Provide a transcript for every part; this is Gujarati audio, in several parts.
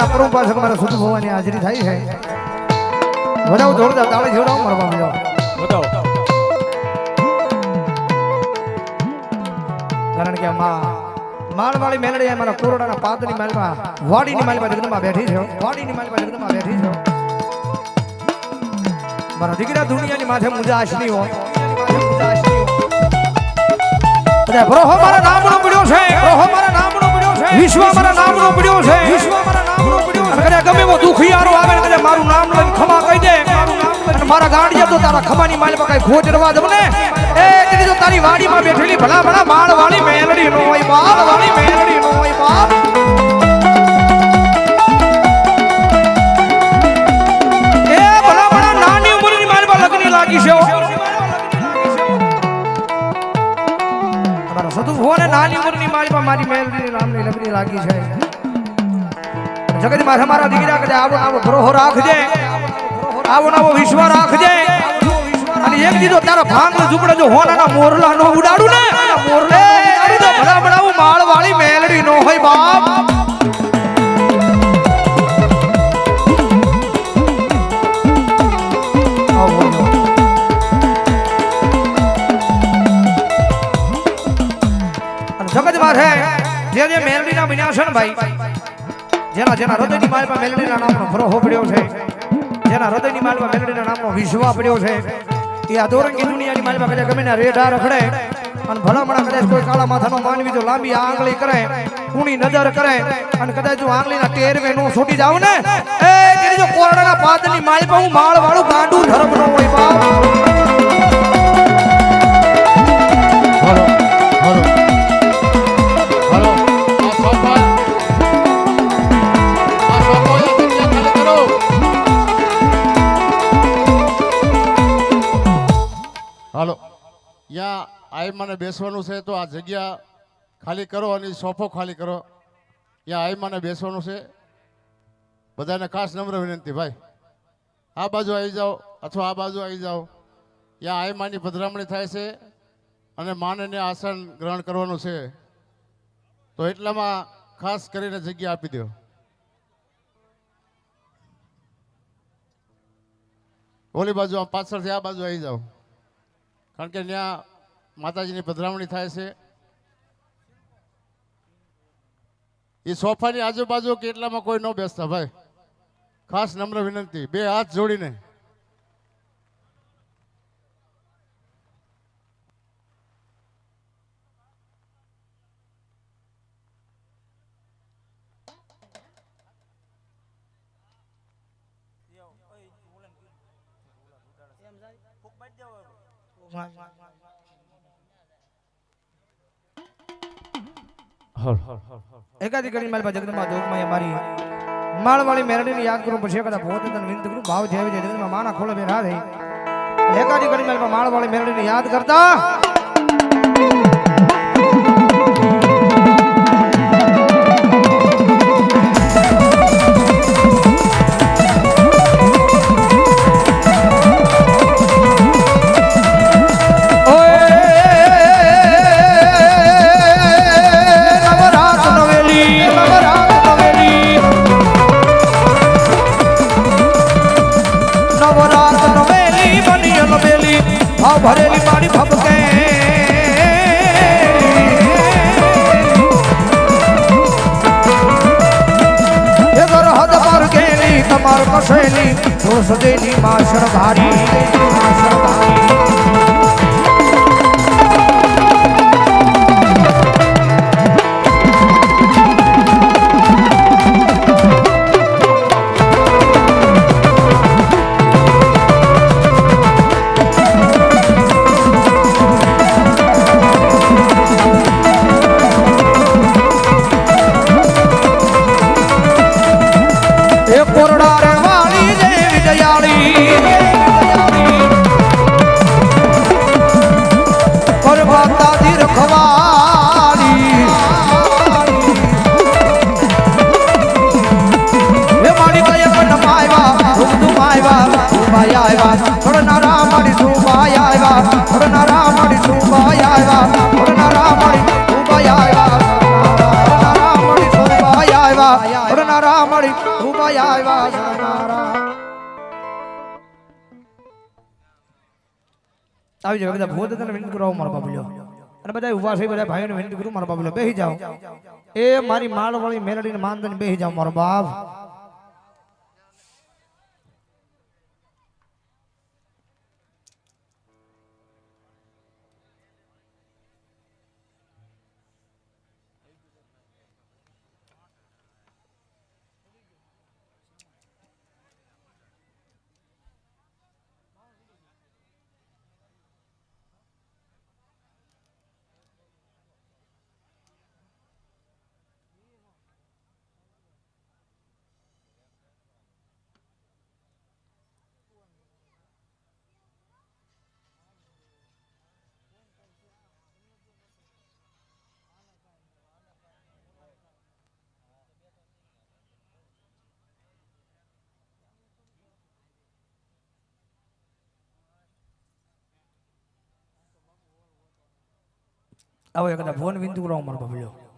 મારા પરમ પાછળ મારા સુધ ભવાની હાજરી થાય છે. વધાવ જોરદાર તાળી જોડાવ મારવા મળ્યો બતાવો. કારણ કે માં માળવાળી મેલડી મારા કોરોડાના પાદની માલમાં વાડીની માલમાં જગદંબા બેઠી છે વાડીની માલમાં જગદંબા બેઠી છે મારા દીકરા દુનિયાની માથે મુજાશની હોય. બધા ભરોહો મારા નામનો મળ્યો છે. ભરોહો વિશ્વ મારા નામનો પડ્યો છે. વિશ્વ મારા નામનો પડ્યો છે. કદાચ ગમે એવો દુખિયારો આવે ને મારું નામ લઈને ખમા કહી દે. અને મારા ગાંડિયા તો તારા ખમાની માલમાં કઈ ખોટ રવા દઉં ને. એ તારી વાડીમાં બેઠેલી ભલા ભલા માળ વાળી મેલડી જગતમાં દીકરા કદે આવો આવો ભરોહો રાખજે. આવો નવો વિશ્વ રાખજે. અને એક દીધો તારો ભાંગ ઝૂપડે જો હોનાના મોરલા નો ઉડાડું ને. મોરલે તો ભલા ભલા માળ વાળી મેલડી નો હોય બાપ. આવો, આવો. અને જે જે મેલડી ના વિનાશન ભાઈ જેના જેના હૃદયની માલમાં મેલડીના નામનો ભરોહો પડ્યો છે. જેના હૃદયની માલમાં મેલડીના નામનો વિશ્વા પડ્યો છે. એ આ દોરંગી દુનિયાની માલમાં કદાચ ગમે રેઢા રખડે અને ભલામણા કદાચ કોઈ કાળા માથાનો માનવી જો લાંબી આંગળી કરે કુણી નજર કરે અને કદાચ જો આંગળીના ટેરવે નો છૂટી જાવ ને, એ જો કોરડાના પાદની માલમાં હું માળ વાળું ગાંડું ધર્મ નો હોય બાપ. આઈ બેસવાનું છે તો આ જગ્યા ખાલી કરો અને સોફો ખાલી કરો. ત્યાં આઈમાને બેસવાનું છે. બધાને ખાસ નમ્ર વિનંતી, ભાઈ. આ બાજુ આવી જાઓ અથવા આ બાજુ આવી જાઓ. ત્યાં આઈ માની પધરામણી થાય છે અને માનને આસન ગ્રહણ કરવાનું છે. તો એટલામાં ખાસ કરીને જગ્યા આપી દો. ઓલી બાજુ પાછળથી આ બાજુ આવી જાઓ. કારણ કે ત્યાં માતાજીની પધરામણી થાય છે. એ સોફાની આજુબાજુ કે એટલામાં કોઈ ન બેસતા ભાઈ. ખાસ નમ્ર વિનંતી. બે હાથ જોડીને. હલો એકાદી કરી મારી જગદંબા જોગમાં મારી માળવાળી મેરડીને યાદ કરું, પછી કદાચ ભોત તને વિનંતી કરું, ભાવ જેવી જગદંબા માના ખોલે બેઠા રહે એકાદી કરી મારી માળવાળી મેરડીને યાદ કરતા ભાવ ભરેલી મારી ભબકે તમાર કસેલી દોષ દેની માસણ ભારી માસણ આવ્યા મારા આવી જાવ બધા ભૂત તને વિનંતી કરો, મારા બાબુલ્યો અને બધા ઊભા થઈ બધા ભાઈઓને વિનંતી કરું, મારા બાબુલ્યો બેહી જાઓ. એ મારી માળવાળી મેલડીને માનદન બેહી જાઓ, મારો બાપ. આવો એક ફોન વિંદુ રાવ મારો બાબુલ્યો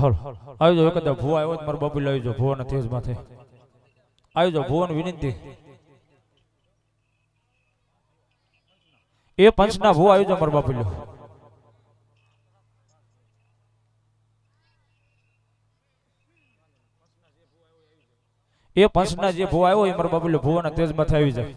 હલ આવી જાઓ કદાચ ભૂવા આવ્યો તો મારો બાબુ આવી જાઓ ભુવાના તેજ માથે આવી ભુવાની વિનંતી. એ પંચના ના આવી જાઓ મારો બાપુ એ પંચના જે ભૂવા આવ્યો એ મારો બાપુ ભુવાના તેજ માથે આવી જાય.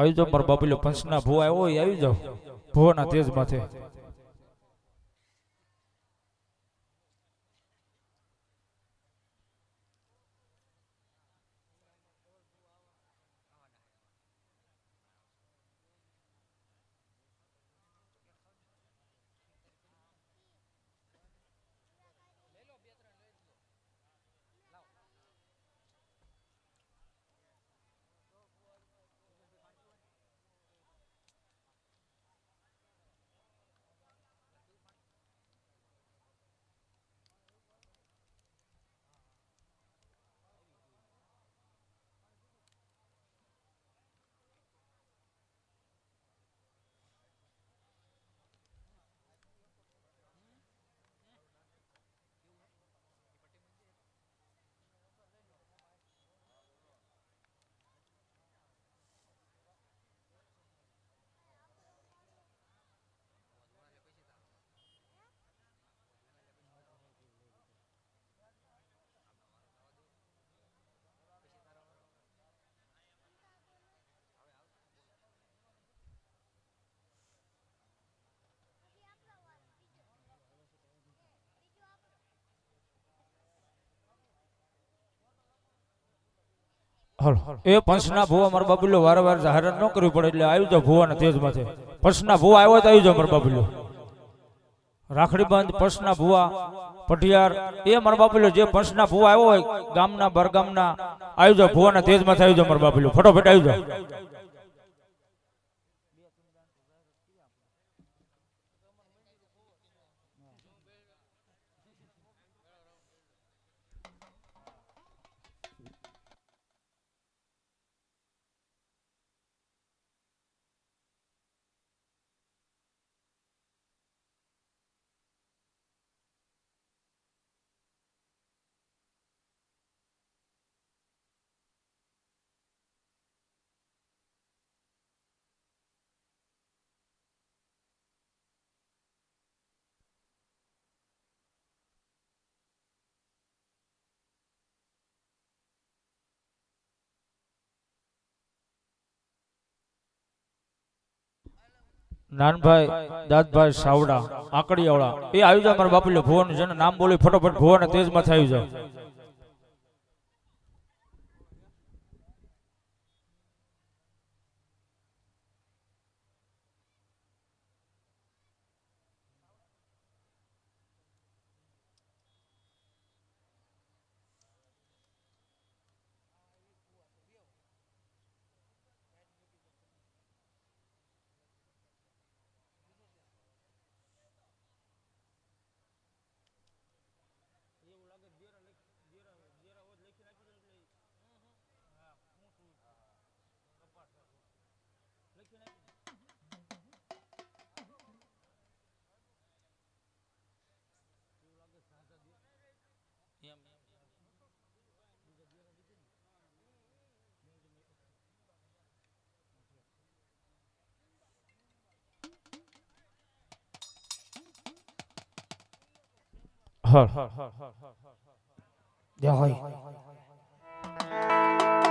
આવી જાઓ મારો બાપુ પંચના ભૂ આવ્યો આવી જાઓ. ભુવાના તેજ માથે એ પંચના ભુવા મારા બાબુલો વારંવાર વારે જાહેરાત ન કરવી પડે એટલે આવી જાવ ભૂવાના તેજમાંથી. પંચના ભુવા આવ્યો તો આવી જાવ મારા બાબુલો રાખડી બંધ, પંચના ભૂવા પટિયાર એ મારા બાબુલો જે પંચના ભૂવા આવ્યો હોય, ગામના, બરગામના આવી જાવ ભૂવાના તેજમાંથી આવી જાવ મારા બાબુલો ફટોફટ આવી જાવ નાનભાઈ, દાદભાઈ સાવડા, આકડિયાવાળા. એ આવી જાવ મારા બાપુ ભુવન જેને નામ બોલી ફટોફટ ભુવન તેજમાંથી આવી જાવ હલ જય હોય.